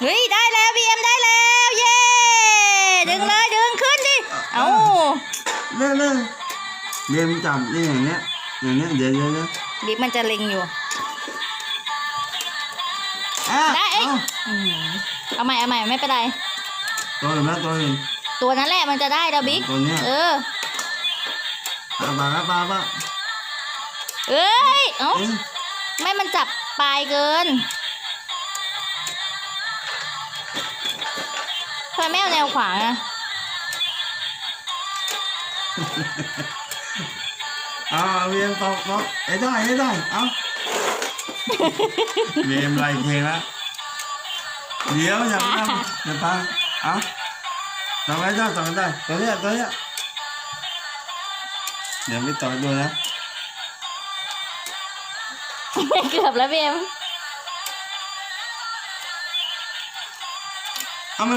เฮ้ยได้แล้วบีเอ็มได้แล้วเย้ดึงเลยดึงขึ้นดิเอ้าเล่นเล่นเรียมจับนี่อย่างเงี้ยอย่างเงี้ยเดี๋ยวเดี๋ยวเดี๋ยวบิ๊กมันจะเล็งอยู่อะได้เอ้ยเอาอืมเอาใหม่เอาใหม่ไม่เป็นไรตัวเห็นไหมตัวเห็นตัวนั้นแหละมันจะได้แล้วบิ๊กตัวเนี้ยเอออะปากอะปากอะเอ้ยเอ้าเอ้ยไม่มันจับปลายเกิน ไมไม่เอาแนวขวางอะเอาเรียมตอกตอกไอ้ได้ไอ้ได้เอาเรียมไล่เพลงแล้วเดี๋ยวอย่าไปทำอย่าไปเอาต่อไปได้ต่อไปได้ตัวเนี้ยตัวเนี้ยเดี๋ยวไม่ต่อยดูนะเกือบแล้วบีเอ็ม เอามั